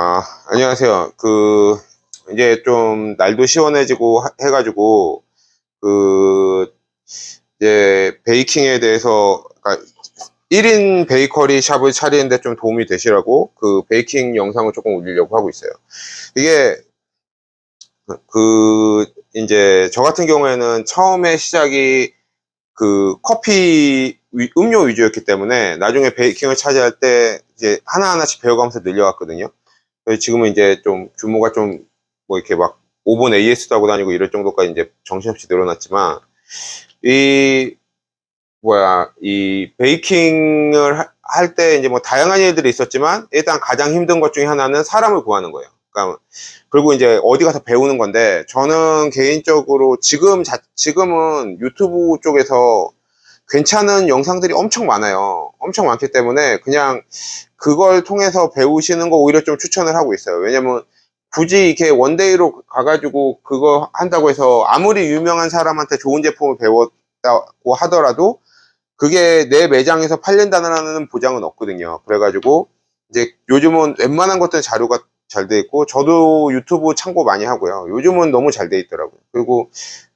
아, 안녕하세요. 그, 이제 좀 날도 시원해지고 하- 해가지고, 그, 이제 베이킹에 대해서, 그러니까 1인 베이커리 샵을 차리는데 좀 도움이 되시라고 그 베이킹 영상을 조금 올리려고 하고 있어요. 이게, 그- 그, 이제 저 같은 경우에는 처음에 시작이 그 커피 위- 음료 위주였기 때문에 나중에 베이킹을 차지할 때 이제 하나하나씩 배워가면서 늘려갔거든요. 지금은 이제 좀 규모가 좀 뭐 이렇게 막 5분 AS도 하고 다니고 이럴 정도까지 이제 정신없이 늘어났지만 이 뭐야 이 베이킹을 할 때 이제 뭐 다양한 일들이 있었지만 일단 가장 힘든 것 중에 하나는 사람을 구하는 거예요. 그러니까 그리고 이제 어디 가서 배우는 건데 저는 개인적으로 지금 자, 지금은 유튜브 쪽에서 괜찮은 영상들이 엄청 많아요. 엄청 많기 때문에 그냥 그걸 통해서 배우시는 거 오히려 좀 추천을 하고 있어요. 왜냐면 굳이 이렇게 원데이로 가가지고 그거 한다고 해서 아무리 유명한 사람한테 좋은 제품을 배웠다고 하더라도 그게 내 매장에서 팔린다는 보장은 없거든요. 그래가지고 이제 요즘은 웬만한 것들은 자료가 잘 돼 있고 저도 유튜브 참고 많이 하고요. 요즘은 너무 잘 돼 있더라고요. 그리고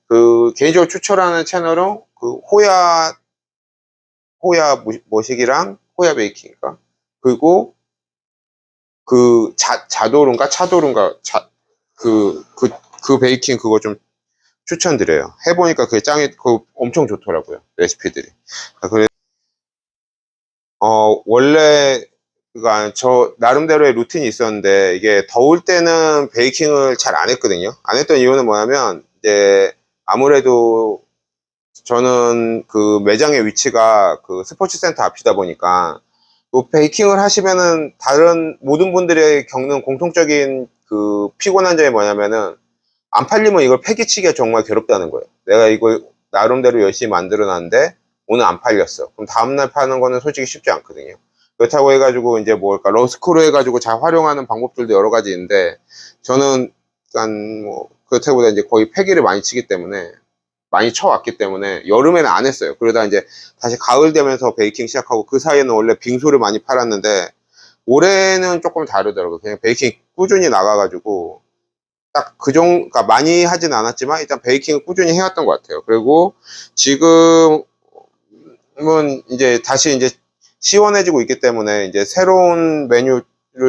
그 개인적으로 추천하는 채널은 그 호야 호야 뭐- 뭐식이랑 호야 베이킹인가 그리고 그 자, 자도른가 차도른가 자, 그, 그, 그 베이킹 그거 좀 추천드려요. 해보니까 그게 짱이, 그 엄청 좋더라고요. 레시피들이. 아, 그래, 어, 원래, 그니까 저 나름대로의 루틴이 있었는데 이게 더울 때는 베이킹을 잘 안 했거든요. 안 했던 이유는 뭐냐면 이제 아무래도 저는 그 매장의 위치가 그 스포츠 센터 앞이다 보니까 그 베이킹을 하시면은 다른 모든 분들이 겪는 공통적인 그 피곤한 점이 뭐냐면은 안 팔리면 이걸 폐기치기가 정말 괴롭다는 거예요. 내가 이걸 나름대로 열심히 만들어 놨는데 오늘 안 팔렸어. 그럼 다음날 파는 거는 솔직히 쉽지 않거든요. 그렇다고 해가지고 이제 뭘까 러스크로 해가지고 잘 활용하는 방법들도 여러 가지 있는데 저는 약간 뭐 그렇다보다 이제 거의 폐기를 많이 치기 때문에 많이 쳐왔기 때문에 여름에는 안 했어요. 그러다 이제 다시 가을 되면서 베이킹 시작하고 그 사이에는 원래 빙수를 많이 팔았는데 올해는 조금 다르더라고요. 그냥 베이킹 꾸준히 나가가지고 딱 그 정도, 그러니까 많이 하진 않았지만 일단 베이킹을 꾸준히 해왔던 것 같아요. 그리고 지금은 이제 다시 이제 시원해지고 있기 때문에 이제 새로운 메뉴를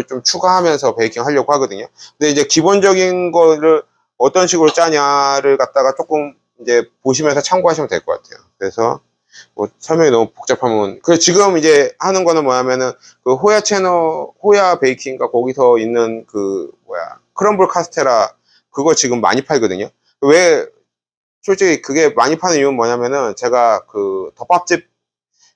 좀 추가하면서 베이킹 하려고 하거든요. 근데 이제 기본적인 거를 어떤 식으로 짜냐를 갖다가 조금 이제 보시면서 참고하시면 될 것 같아요. 그래서 뭐 설명이 너무 복잡하면 그 지금 이제 하는 거는 뭐냐면은 그 호야 채널 호야 베이킹가 거기서 있는 그 뭐야 크럼블 카스테라 그거 지금 많이 팔거든요. 왜 솔직히 그게 많이 파는 이유는 뭐냐면은 제가 그 덮밥집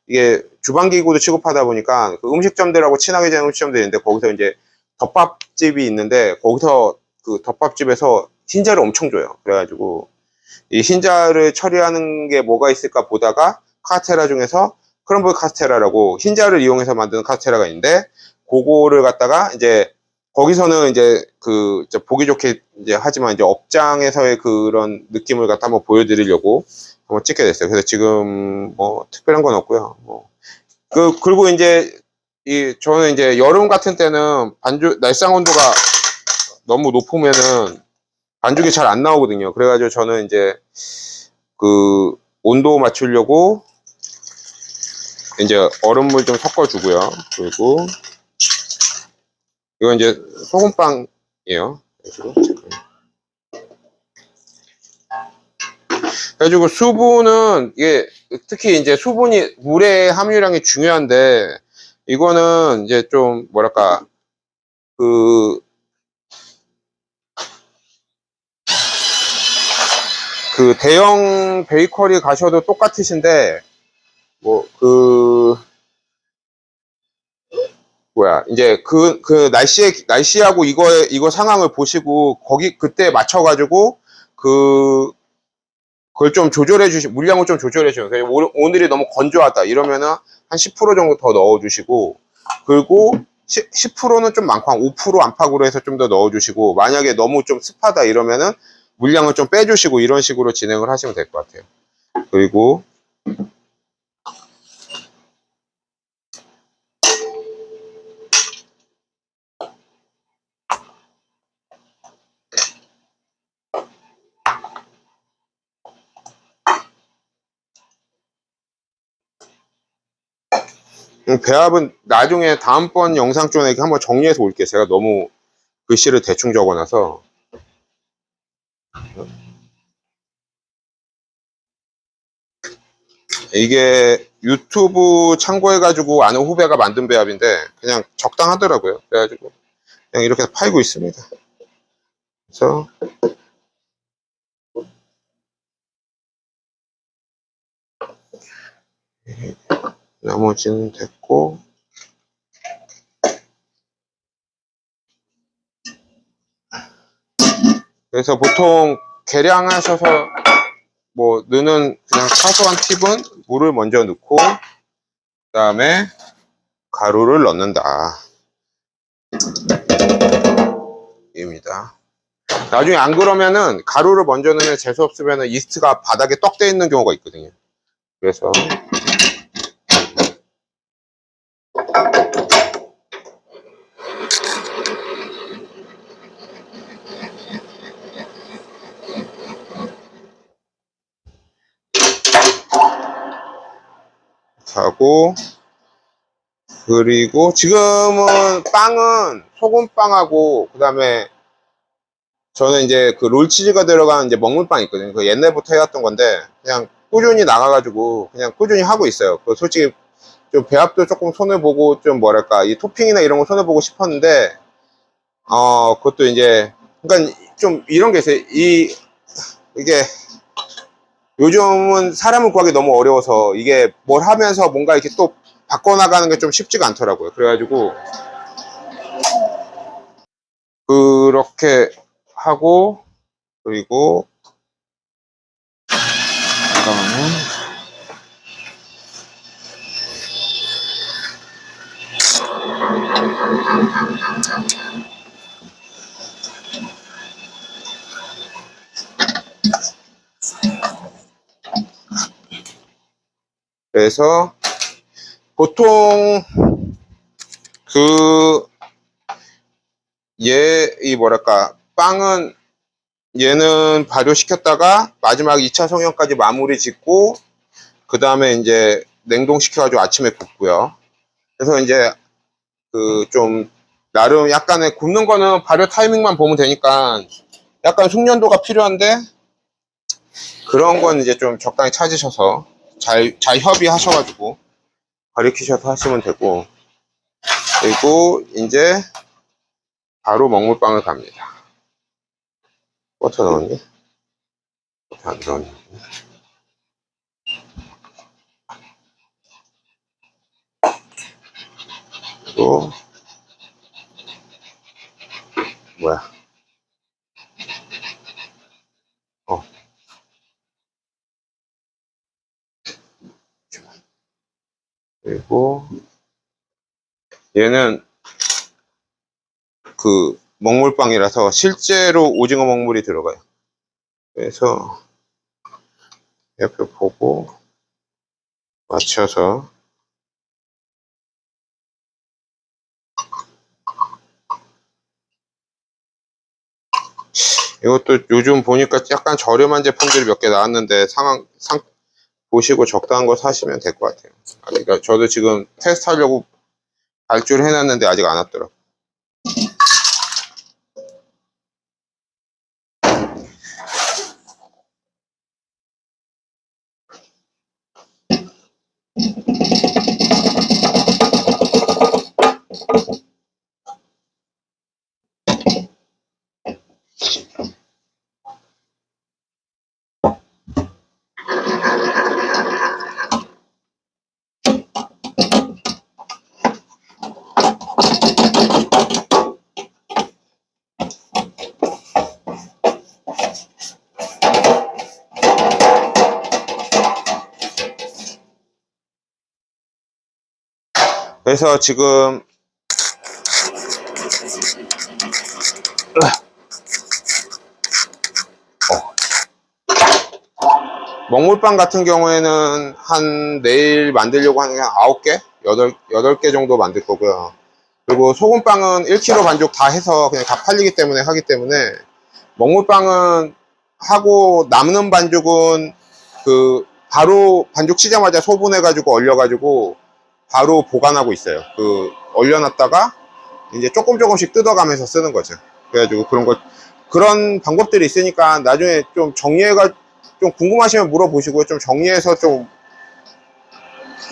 이게 주방기구도 취급하다 보니까 그 음식점들하고 친하게 지내는 음식점들이 있는데 거기서 이제 덮밥집이 있는데 거기서 그 덮밥집에서 흰자를 엄청 줘요. 그래가지고 이 흰자를 처리하는 게 뭐가 있을까 보다가 카스테라 중에서 크럼블 카스테라라고 흰자를 이용해서 만드는 카스테라가 있는데 그거를 갖다가 이제 거기서는 이제 그 보기 좋게 이제 하지만 이제 업장에서의 그런 느낌을 갖다 한번 보여드리려고 한번 찍게 됐어요. 그래서 지금 뭐 특별한 건 없고요. 뭐 그 그리고 이제 이 저는 이제 여름 같은 때는 반죽 날상 온도가 너무 높으면은 반죽이 잘 안 나오거든요. 그래가지고 저는 이제 그 온도 맞추려고 이제 얼음물 좀 섞어주고요. 그리고 이건 이제 소금빵이에요. 그래가지고 수분은 이게 특히 이제 수분이 물의 함유량이 중요한데 이거는 이제 좀 뭐랄까 그 그 대형 베이커리 가셔도 똑같으신데 뭐 그 뭐야 이제 그그 날씨에 날씨하고 이거 이거 상황을 보시고 거기 그때 맞춰 가지고 그 그걸 좀 조절해 주시 물량을 좀 조절해 주세요. 오늘이 너무 건조하다 이러면은 한 10% 정도 더 넣어 주시고 그리고 10, 10%는 좀 많고 한 5% 안팎으로 해서 좀 더 넣어 주시고 만약에 너무 좀 습하다 이러면은 물량을 좀 빼주시고 이런 식으로 진행을 하시면 될 것 같아요. 그리고 음, 배합은 나중에 다음번 영상 쪽에 한번 정리해서 올게요. 제가 너무 글씨를 대충 적어놔서 이게 유튜브 참고해가지고 아는 후배가 만든 배합인데 그냥 적당하더라고요. 그래가지고 그냥 이렇게 팔고 있습니다. 그래서 나머지는 됐고 그래서 보통 계량하셔서 뭐 넣는 그냥 사소한 팁은 물을 먼저 넣고 그 다음에 가루를 넣는다. 입니다. 나중에 안 그러면은 가루를 먼저 넣으면 재수 없으면은 이스트가 바닥에 떡 돼 있는 경우가 있거든요. 그래서 하고 그리고 지금은 빵은 소금빵하고 그 다음에 저는 이제 그 롤치즈가 들어간 이제 먹물빵 있거든요. 그 옛날부터 해왔던 건데 그냥 꾸준히 나가가지고 그냥 꾸준히 하고 있어요. 그 솔직히 좀 배합도 조금 손을 보고 좀 뭐랄까 이 토핑이나 이런 거 손을 보고 싶었는데 어 그것도 이제 그러니까 좀 이런 게 있어요. 이 이게 요즘은 사람을 구하기 너무 어려워서 이게 뭘 하면서 뭔가 이렇게 또 바꿔나가는 게 좀 쉽지가 않더라고요. 그래가지고 그렇게 하고 그리고 잠깐만요. 그래서 보통 그 얘 이 뭐랄까 빵은 얘는 발효시켰다가 마지막 2차 성형까지 마무리 짓고 그 다음에 이제 냉동시켜가지고 아침에 굽고요. 그래서 이제 그 좀 나름 약간의 굽는 거는 발효 타이밍만 보면 되니까 약간 숙련도가 필요한데 그런 건 이제 좀 적당히 찾으셔서 잘, 잘 협의하셔가지고 가르치셔서 하시면 되고 그리고 이제 바로 먹물빵을 갑니다. 버터 넣었니? 버터 안 넣었니? 또 뭐야? 그리고 얘는 그 먹물빵이라서 실제로 오징어 먹물이 들어가요. 그래서 옆에 보고 맞춰서 이것도 요즘 보니까 약간 저렴한 제품들이 몇 개 나왔는데 상황 상 보시고 적당한 거 사시면 될 것 같아요. 아, 그러니까 저도 지금 테스트 하려고 발주를 해놨는데 아직 안 왔더라고. 그래서 지금 어. 먹물빵 같은 경우에는 한 내일 만들려고 하는 게 한 9개? 8, 8개 정도 만들 거고요. 그리고 소금빵은 1kg 반죽 다 해서 그냥 다 팔리기 때문에 하기 때문에 먹물빵은 하고 남는 반죽은 그 바로 반죽 치자마자 소분해 가지고 얼려 가지고 바로 보관하고 있어요. 그 얼려놨다가 이제 조금 조금씩 뜯어가면서 쓰는 거죠. 그래가지고 그런 거 그런 방법들이 있으니까 나중에 좀 정리해가 좀 궁금하시면 물어보시고 좀 정리해서 좀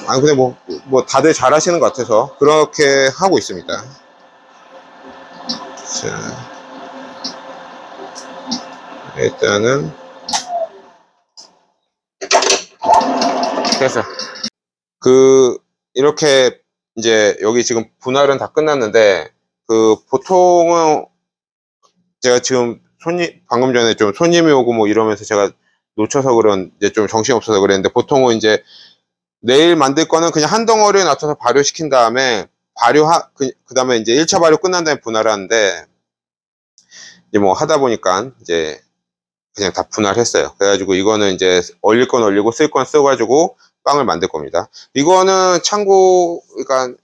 아니 근데 뭐 뭐 다들 잘 하시는 것 같아서 그렇게 하고 있습니다. 자 일단은 됐어. 그 이렇게 이제 여기 지금 분할은 다 끝났는데 그 보통은 제가 지금 손님 방금 전에 좀 손님이 오고 뭐 이러면서 제가 놓쳐서 그런 이제 좀 정신 없어서 그랬는데 보통은 이제 내일 만들 거는 그냥 한 덩어리에 놔둬서 발효시킨 다음에 발효하 그, 그다음에 이제 1차 발효 끝난 다음에 분할하는데 이제 뭐 하다 보니까 이제 그냥 다 분할했어요. 그래가지고 이거는 이제 얼릴 건 얼리고 쓸 건 써가지고 빵을 만들 겁니다. 이거는 참고 그러니까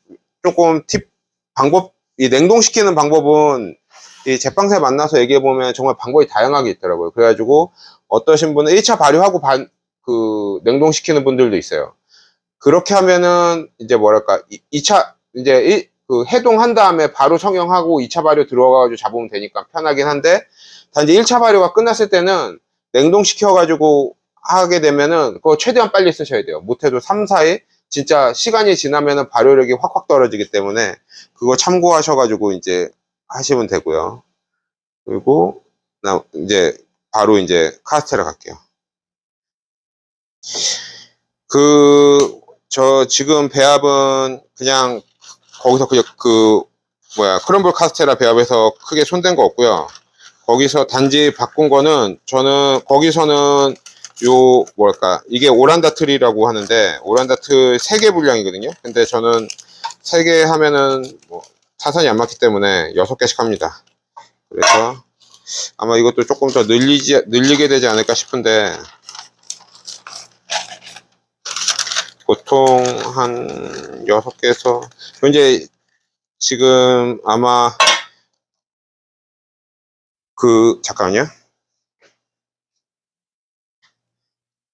조금 팁 방법 이 냉동시키는 방법은 이 제빵사에 만나서 얘기해 보면 정말 방법이 다양하게 있더라고요. 그래가지고 어떠신 분은 1차 발효하고 반, 그 냉동시키는 분들도 있어요. 그렇게 하면은 이제 뭐랄까 2차 이제 이, 그 해동한 다음에 바로 성형하고 2차 발효 들어가가지고 잡으면 되니까 편하긴 한데 단지 1차 발효가 끝났을 때는 냉동시켜가지고 하게 되면은 그거 최대한 빨리 쓰셔야 돼요. 못해도 3, 4일 진짜 시간이 지나면은 발효력이 확확 떨어지기 때문에 그거 참고하셔가지고 이제 하시면 되고요. 그리고 나 이제 바로 이제 카스테라 갈게요. 그 저 지금 배합은 그냥 거기서 그냥 그 뭐야 크럼블 카스테라 배합에서 크게 손댄 거 없고요. 거기서 단지 바꾼 거는 저는 거기서는 요 뭐랄까 이게 오란다 틀이라고 하는데 오란다 틀 3개 분량이거든요. 근데 저는 3개 하면은 뭐 타산이 안 맞기 때문에 6개씩 합니다. 그래서 아마 이것도 조금 더 늘리지 늘리게 되지 않을까 싶은데 보통 한 6개에서 현재 지금 아마 그 잠깐만요.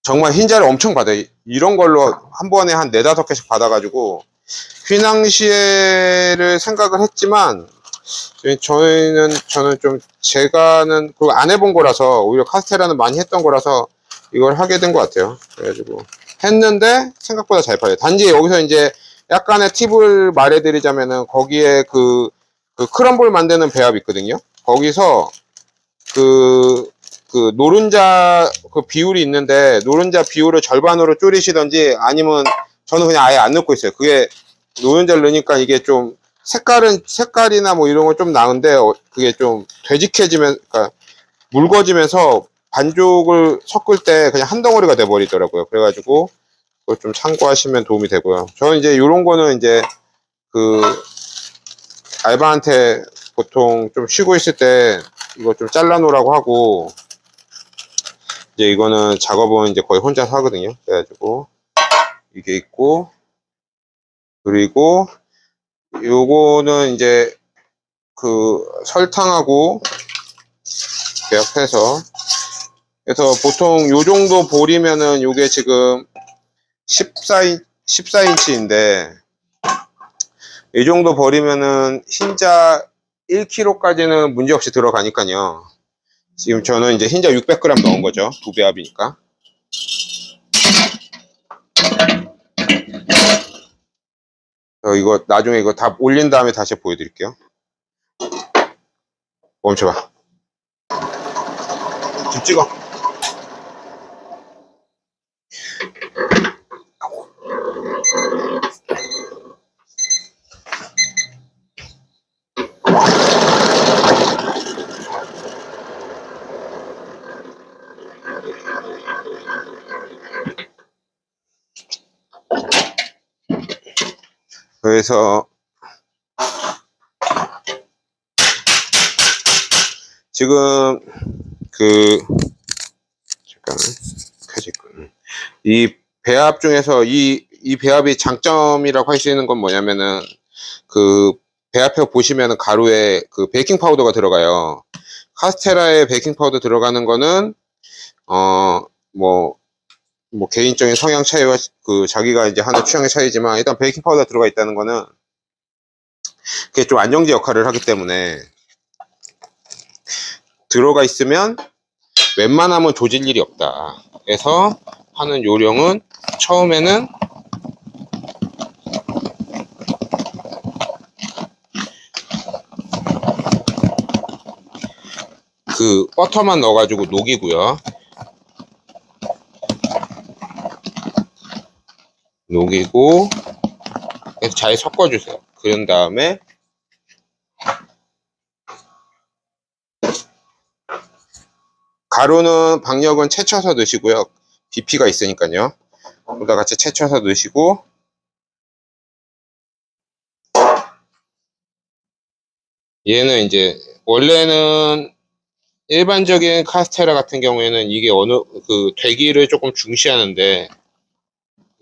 정말 흰자를 엄청 받아요. 이런 걸로 한 번에 한 네다섯 개씩 받아가지고 휘낭시에를 생각을 했지만 저희는 저는 좀 제가는 그거 안 해본 거라서 오히려 카스테라는 많이 했던 거라서 이걸 하게 된 것 같아요. 그래가지고 했는데 생각보다 잘 팔려요. 단지 여기서 이제 약간의 팁을 말해드리자면은 거기에 그, 그 크럼블 만드는 배합 있거든요. 거기서 그, 그 노른자 그 비율이 있는데 노른자 비율을 절반으로 줄이시던지 아니면 저는 그냥 아예 안 넣고 있어요. 그게 노른자를 넣으니까 이게 좀 색깔은 색깔이나 뭐 이런 건 좀 나은데 어, 그게 좀 되직해지면 그러니까 묽어지면서 반죽을 섞을 때 그냥 한 덩어리가 돼 버리더라고요. 그래가지고 그거 좀 참고하시면 도움이 되고요. 저는 이제 이런 거는 이제 그 알바한테 보통 좀 쉬고 있을 때 이거 좀 잘라 놓으라고 하고 이제 이거는 작업은 이제 거의 혼자서 하거든요. 그래가지고 이게 있고 그리고 요거는 이제 그 설탕하고 배합해서 그래서 보통 요 정도 볼이면은 요게 지금 14인 14인치인데 이 정도 버리면은 흰자 1kg까지는 문제없이 들어가니까요. 지금 저는 이제 흰자 600g 넣은 거죠. 두 배합이니까. 어, 이거 나중에 이거 다 올린 다음에 다시 보여드릴게요. 멈춰봐. 좀 찍어. 그래서 지금 그 켜질 거. 이 배합 중에서 이, 이 배합이 장점이라고 할 수 있는 건 뭐냐면은 그 배합해 보시면은 가루에 그 베이킹 파우더가 들어가요. 카스테라에 베이킹 파우더 들어가는 거는 어 뭐 뭐 개인적인 성향 차이와 그 자기가 이제 하는 취향의 차이지만 일단 베이킹 파우더 들어가 있다는 거는 그게 좀 안정제 역할을 하기 때문에 들어가 있으면 웬만하면 조질 일이 없다. 그래서 하는 요령은 처음에는 그 버터만 넣어가지고 녹이고요. 그래서 잘 섞어주세요. 그런 다음에 가루는 박력은 채쳐서 넣으시고요. BP가 있으니까요. 둘 다 같이 채쳐서 넣으시고 얘는 이제 원래는 일반적인 카스테라 같은 경우에는 이게 어느 그 되기를 조금 중시하는데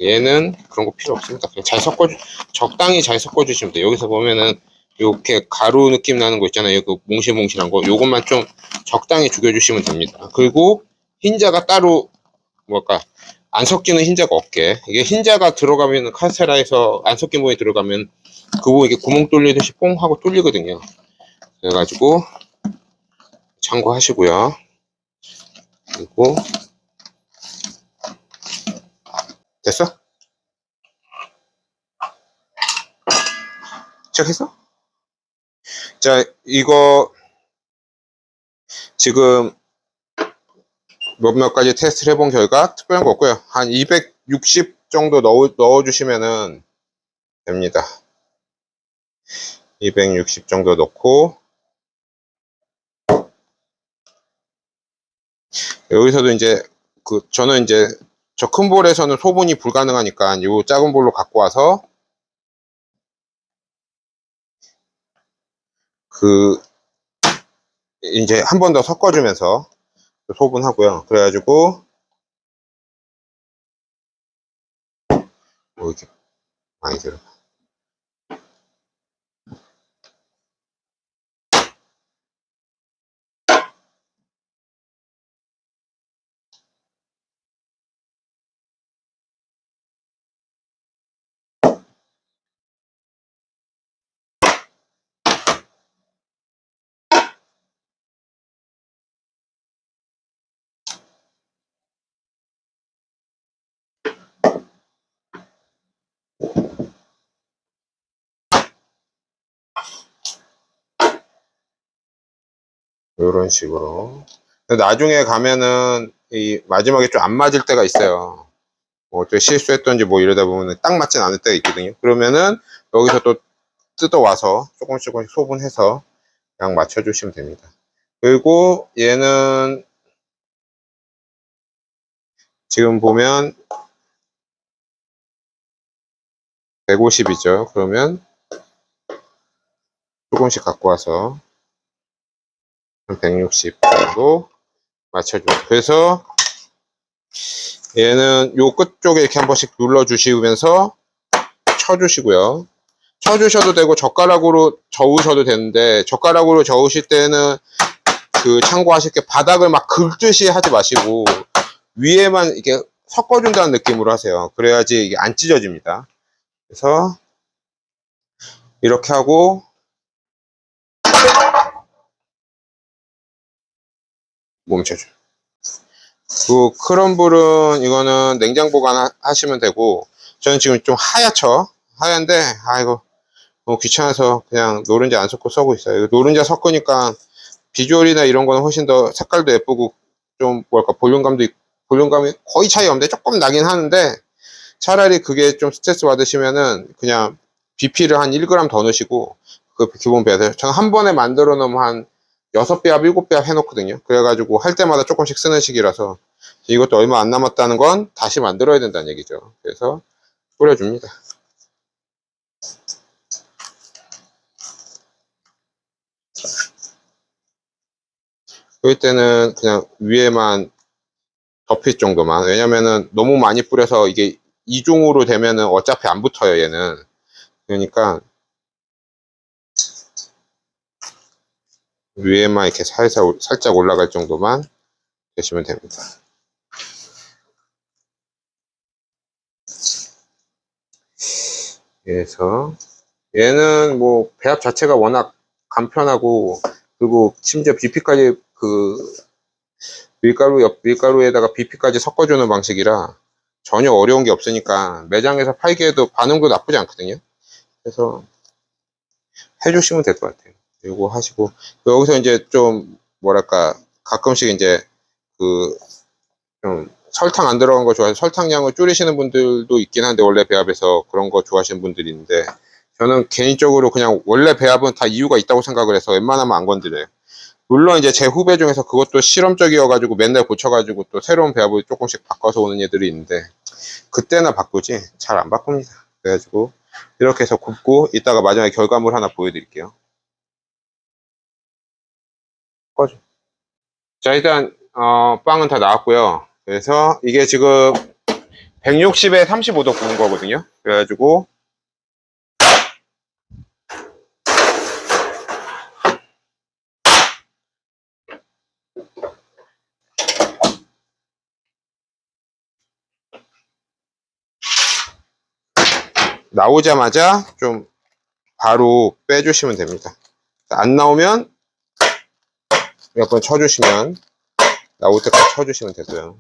얘는 그런 거 필요 없습니다. 그냥 잘 섞어 적당히 잘 섞어 주시면 돼요. 여기서 보면은 이렇게 가루 느낌 나는 거 있잖아요. 그 몽실몽실한 거. 요것만 좀 적당히 죽여 주시면 됩니다. 그리고 흰자가 따로 뭐랄까 안 섞이는 흰자가 없게 이게 흰자가 들어가면 카스테라에서 안 섞인 부분이 들어가면 그 부분 이게 구멍 뚫리듯이 뽕 하고 뚫리거든요. 그래가지고 참고하시고요. 그리고 됐어? 시작했어? 자, 이거 지금 몇몇 가지 테스트를 해본 결과 특별한 거 없고요. 한 260 정도 넣어, 넣어주시면은 됩니다. 260 정도 넣고 여기서도 이제 그 저는 이제 저 큰 볼에서는 소분이 불가능하니까 이 작은 볼로 갖고 와서 그 이제 한 번 더 섞어주면서 소분하고요. 그래가지고 뭐 이렇게 많이 들어. 이런 식으로. 나중에 가면은 이 마지막에 좀 안 맞을 때가 있어요. 뭐 어떻게 실수했던지 뭐 이러다 보면 딱 맞진 않을 때가 있거든요. 그러면은 여기서 또 뜯어 와서 조금씩 조금씩 소분해서 양 맞춰 주시면 됩니다. 그리고 얘는 지금 보면 150이죠. 그러면 조금씩 갖고 와서 한160 정도 맞춰줘요. 그래서 얘는 요 끝 쪽에 이렇게 한 번씩 눌러주시면서 쳐주시고요. 쳐주셔도 되고 젓가락으로 저으셔도 되는데 젓가락으로 저으실 때는 그 참고하실 게 바닥을 막 긁듯이 하지 마시고 위에만 이렇게 섞어준다는 느낌으로 하세요. 그래야지 이게 안 찢어집니다. 그래서 이렇게 하고 멈춰줘. 그 크럼블은 이거는 냉장 보관하시면 되고 저는 지금 좀 하얗죠. 하얀데 아이고 너무 귀찮아서 그냥 노른자 안 섞고 써고 있어요. 노른자 섞으니까 비주얼이나 이런 거는 훨씬 더 색깔도 예쁘고 좀 뭐랄까 볼륨감도 있- 볼륨감이 거의 차이 없는데 조금 나긴 하는데 차라리 그게 좀 스트레스 받으시면은 그냥 BP를 한 1g 더 넣으시고 그 기본 배합 저는 한 번에 만들어 놓으면 한 6배합, 7배합 해놓거든요. 그래가지고 할 때마다 조금씩 쓰는 식이라서 이것도 얼마 안 남았다는 건 다시 만들어야 된다는 얘기죠. 그래서 뿌려줍니다. 그럴 때는 그냥 위에만 덮일 정도만. 왜냐면은 너무 많이 뿌려서 이게 이중으로 되면은 어차피 안 붙어요, 얘는. 그러니까 위에만 이렇게 살살, 살짝 올라갈 정도만 되시면 됩니다. 그래서 얘는 뭐 배합 자체가 워낙 간편하고 그리고 심지어 BP까지 그 밀가루 옆 밀가루에다가 BP까지 섞어주는 방식이라 전혀 어려운 게 없으니까 매장에서 팔기에도 반응도 나쁘지 않거든요. 그래서 해주시면 될 것 같아요. 이거 하시고 여기서 이제 좀 뭐랄까 가끔씩 이제 그 좀 설탕 안 들어간 거 좋아해서 설탕량을 줄이시는 분들도 있긴 한데 원래 배합에서 그런 거 좋아하시는 분들이 있는데 저는 개인적으로 그냥 원래 배합은 다 이유가 있다고 생각을 해서 웬만하면 안 건드려요. 물론 이제 제 후배 중에서 그것도 실험적이어가지고 맨날 고쳐가지고 또 새로운 배합을 조금씩 바꿔서 오는 애들이 있는데 그때나 바꾸지 잘 안 바꿉니다. 그래가지고 이렇게 해서 굽고 이따가 마지막에 결과물 하나 보여드릴게요. 꺼줘. 자 일단 어, 빵은 다 나왔고요. 그래서 이게 지금 160에 35도 구운 거거든요. 그래가지고 나오자마자 좀 바로 빼주시면 됩니다. 안 나오면 몇 번 쳐주시면 나올 때까지 쳐주시면 되고요.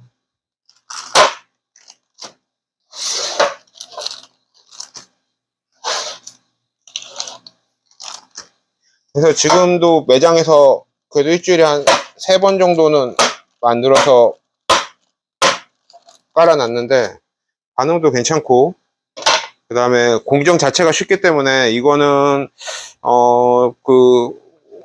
그래서 지금도 매장에서 그래도 일주일에 한 세 번 정도는 만들어서 깔아놨는데 반응도 괜찮고 그 다음에 공정 자체가 쉽기 때문에 이거는 어 그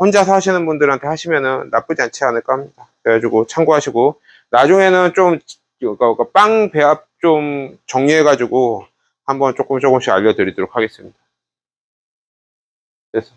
혼자서 하시는 분들한테 하시면은 나쁘지 않지 않을까 합니다. 그래가지고 참고하시고 나중에는 좀 그러니까 빵 배합 좀 정리해가지고 한번 조금 조금씩 알려드리도록 하겠습니다. 그래서